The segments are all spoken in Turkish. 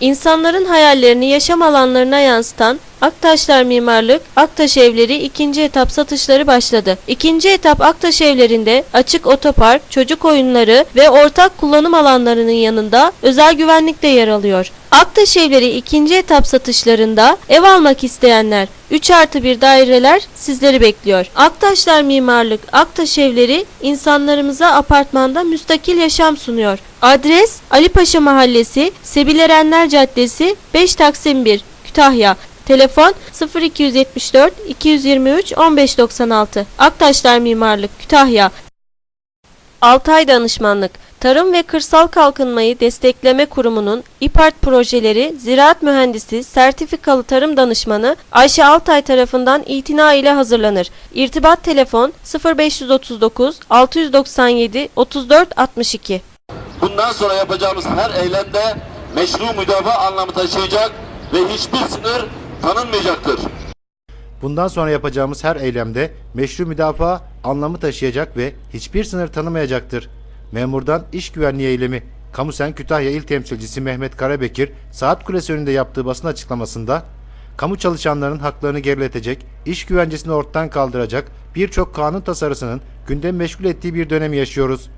İnsanların hayallerini yaşam alanlarına yansıtan Aktaşlar Mimarlık, Aktaş Evleri ikinci etap satışları başladı. İkinci etap Aktaş Evlerinde açık otopark, çocuk oyunları ve ortak kullanım alanlarının yanında özel güvenlik de yer alıyor. Aktaş Evleri ikinci etap satışlarında ev almak isteyenler 3 artı 1 daireler sizleri bekliyor. Aktaşlar Mimarlık, Aktaş Evleri insanlarımıza apartmanda müstakil yaşam sunuyor. Adres Ali Paşa Mahallesi, Sebilerenler Caddesi 5 Taksim 1, Kütahya. Telefon 0274 223 1596. Aktaşlar Mimarlık Kütahya. Altay Danışmanlık Tarım ve Kırsal Kalkınmayı Destekleme Kurumu'nun İPART projeleri Ziraat Mühendisi Sertifikalı Tarım Danışmanı Ayşe Altay tarafından itina ile hazırlanır. İrtibat telefon 0539 697 34 62. Bundan sonra yapacağımız her eylemde meşru müdafaa anlamı taşıyacak ve hiçbir sınır tanınmayacaktır. Bundan sonra yapacağımız her eylemde meşru müdafaa anlamı taşıyacak ve hiçbir sınır tanımayacaktır. Memurdan iş güvenliği eylemi Kamusen Kütahya İl Temsilcisi Mehmet Karabekir saat kulesi önünde yaptığı basın açıklamasında kamu çalışanlarının haklarını geriletecek, iş güvencesini ortadan kaldıracak birçok kanun tasarısının gündem meşgul ettiği bir dönemi yaşıyoruz.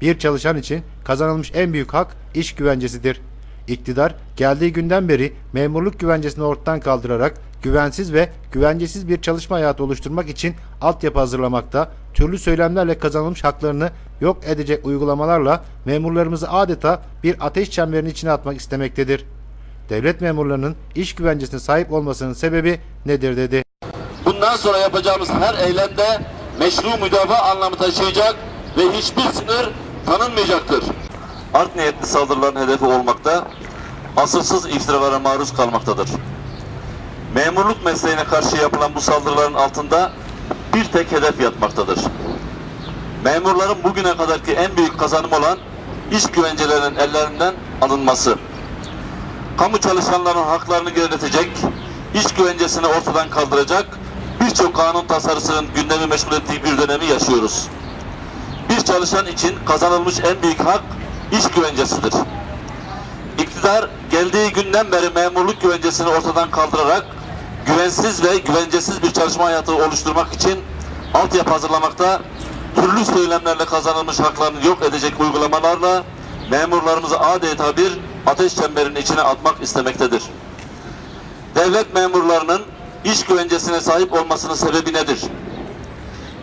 Bir çalışan için kazanılmış en büyük hak iş güvencesidir. İktidar geldiği günden beri memurluk güvencesini ortadan kaldırarak güvensiz ve güvencesiz bir çalışma hayatı oluşturmak için altyapı hazırlamakta, türlü söylemlerle kazanılmış haklarını yok edecek uygulamalarla memurlarımızı adeta bir ateş çemberinin içine atmak istemektedir. Devlet memurlarının iş güvencesine sahip olmasının sebebi nedir dedi. Bundan sonra yapacağımız her eylemde meşru müdafaa anlamı taşıyacak ve hiçbir sınır tanınmayacaktır. Art niyetli saldırıların hedefi olmakta, asılsız iftiralara maruz kalmaktadır. Memurluk mesleğine karşı yapılan bu saldırıların altında bir tek hedef yatmaktadır. Memurların bugüne kadarki en büyük kazanım olan iş güvencelerinin ellerinden alınması. Kamu çalışanlarının haklarını geriletecek, iş güvencesini ortadan kaldıracak birçok kanun tasarısının gündemi meşgul ettiği bir dönemi yaşıyoruz. Bir çalışan için kazanılmış en büyük hak iş güvencesidir. İktidar geldiği günden beri memurluk güvencesini ortadan kaldırarak güvensiz ve güvencesiz bir çalışma hayatı oluşturmak için altyapı hazırlamakta, türlü söylemlerle kazanılmış haklarını yok edecek uygulamalarla memurlarımızı adeta bir ateş çemberinin içine atmak istemektedir. Devlet memurlarının iş güvencesine sahip olmasının sebebi nedir?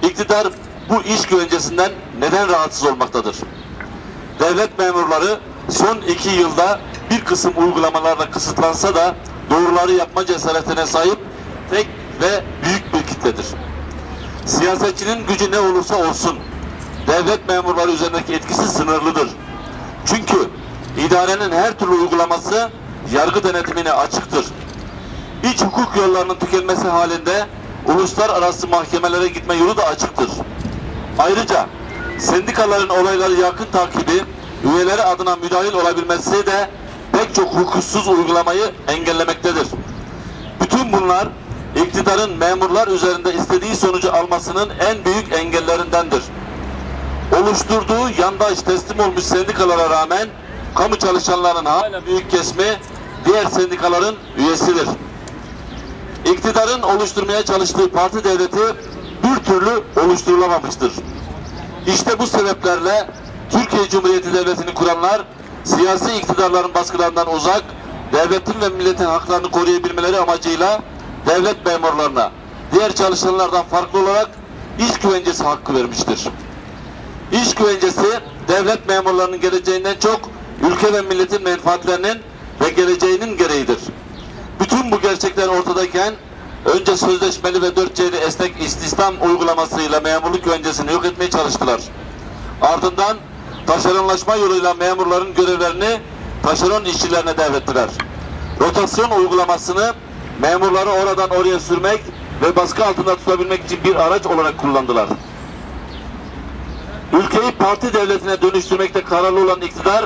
İktidar bu iş güvencesinden neden rahatsız olmaktadır? Devlet memurları son iki yılda bir kısım uygulamalarla kısıtlansa da doğruları yapma cesaretine sahip tek ve büyük bir kitledir. Siyasetçinin gücü ne olursa olsun devlet memurları üzerindeki etkisi sınırlıdır. Çünkü idarenin her türlü uygulaması yargı denetimine açıktır. İç hukuk yollarının tükenmesi halinde uluslararası mahkemelere gitme yolu da açıktır. Ayrıca sendikaların olayları yakın takibi, üyeleri adına müdahil olabilmesi de pek çok hukuksuz uygulamayı engellemektedir. Bütün bunlar iktidarın memurlar üzerinde istediği sonucu almasının en büyük engellerindendir. Oluşturduğu yandaş teslim olmuş sendikalara rağmen kamu çalışanlarının büyük kesimi diğer sendikaların üyesidir. İktidarın oluşturmaya çalıştığı parti devleti bir türlü oluşturulamamıştır. İşte bu sebeplerle Türkiye Cumhuriyeti Devleti'ni kuranlar siyasi iktidarların baskılarından uzak, devletin ve milletin haklarını koruyabilmeleri amacıyla devlet memurlarına diğer çalışanlardan farklı olarak iş güvencesi hakkı vermiştir. İş güvencesi devlet memurlarının geleceğinden çok ülke ve milletin menfaatlerinin ve geleceğinin gereğidir. Bütün bu gerçekler ortadayken önce sözleşmeli ve 4C'li esnek istihdam uygulamasıyla memurluk güvencesini yok etmeye çalıştılar. Ardından taşeronlaşma yoluyla memurların görevlerini taşeron işçilerine devrettiler. Rotasyon uygulamasını memurları oradan oraya sürmek ve baskı altında tutabilmek için bir araç olarak kullandılar. Ülkeyi parti devletine dönüştürmekte kararlı olan iktidar,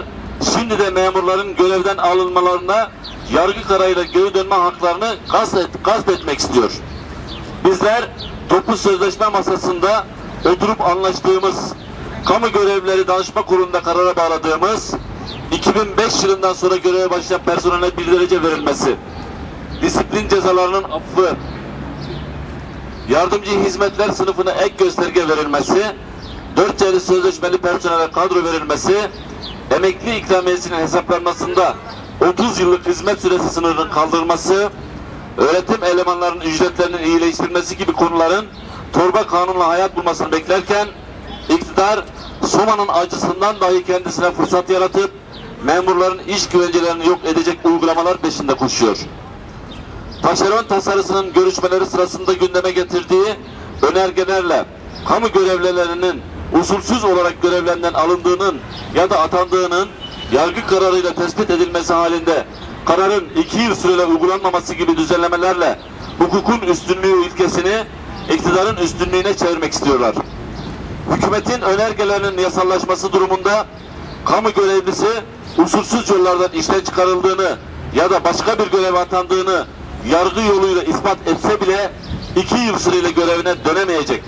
şimdi de memurların görevden alınmalarına yargı kararıyla geri dönme haklarını gasp, et, gasp etmek istiyor. Bizler toplu sözleşme masasında oturup anlaştığımız, kamu görevlileri danışma kurulunda karara bağladığımız 2005 yılından sonra göreve başlayan personele bir derece verilmesi, disiplin cezalarının affı, yardımcı hizmetler sınıfına ek gösterge verilmesi, 4 celi sözleşmeli personele kadro verilmesi, emekli ikramiyesinin hesaplanmasında 30 yıllık hizmet süresi sınırının kaldırılması, öğretim elemanlarının ücretlerinin iyileştirilmesi gibi konuların torba kanunla hayat bulmasını beklerken iktidar Soma'nın acısından dahi kendisine fırsat yaratıp memurların iş güvencelerini yok edecek uygulamalar peşinde koşuyor. Taşeron tasarısının görüşmeleri sırasında gündeme getirdiği önergelerle kamu görevlilerinin usulsüz olarak görevlerinden alındığının ya da atandığının yargı kararıyla tespit edilmesi halinde kararın iki yıl süreyle uygulanmaması gibi düzenlemelerle hukukun üstünlüğü ilkesini iktidarın üstünlüğüne çevirmek istiyorlar. Hükümetin önergelerinin yasallaşması durumunda kamu görevlisi usulsüz yollardan işten çıkarıldığını ya da başka bir göreve atandığını yargı yoluyla ispat etse bile iki yıl süreyle görevine dönemeyecek.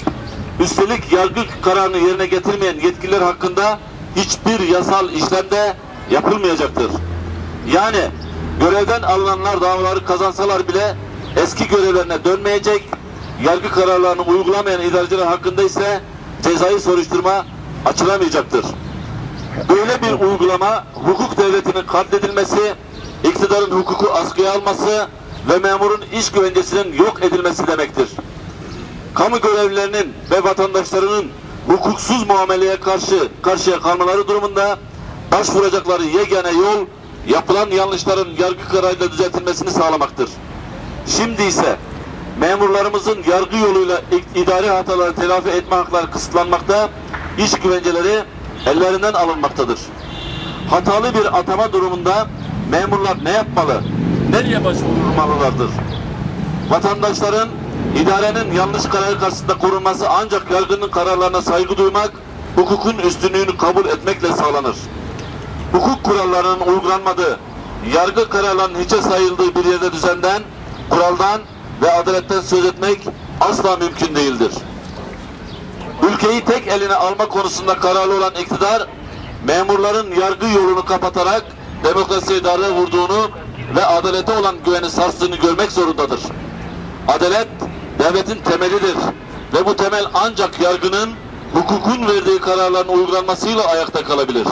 Üstelik yargı kararını yerine getirmeyen yetkililer hakkında hiçbir yasal işlemde yapılmayacaktır. Yani görevden alınanlar davaları kazansalar bile eski görevlerine dönmeyecek, yargı kararlarını uygulamayan idareciler hakkında ise cezai soruşturma açılamayacaktır. Böyle bir uygulama hukuk devletinin katledilmesi, iktidarın hukuku askıya alması ve memurun iş güvencesinin yok edilmesi demektir. Kamu görevlilerinin ve vatandaşlarının hukuksuz muameleye karşı karşıya kalmaları durumunda başvuracakları yegane yol yapılan yanlışların yargı kararıyla düzeltilmesini sağlamaktır. Şimdi ise memurlarımızın yargı yoluyla idari hataları telafi etme hakları kısıtlanmakta, iş güvenceleri ellerinden alınmaktadır. Hatalı bir atama durumunda memurlar ne yapmalı, nereye başvurmalılardır? Vatandaşların idarenin yanlış kararı karşısında korunması ancak yargının kararlarına saygı duymak, hukukun üstünlüğünü kabul etmekle sağlanır. Hukuk kurallarının uygulanmadığı, yargı kararlarının hiçe sayıldığı bir yerde düzenden, kuraldan ve adaletten söz etmek asla mümkün değildir. Ülkeyi tek eline alma konusunda kararlı olan iktidar, memurların yargı yolunu kapatarak demokrasiye darbe vurduğunu ve adalete olan güveni sarstığını görmek zorundadır. Adalet devletin temelidir ve bu temel ancak yargının hukukun verdiği kararların uygulanmasıyla ayakta kalabilir.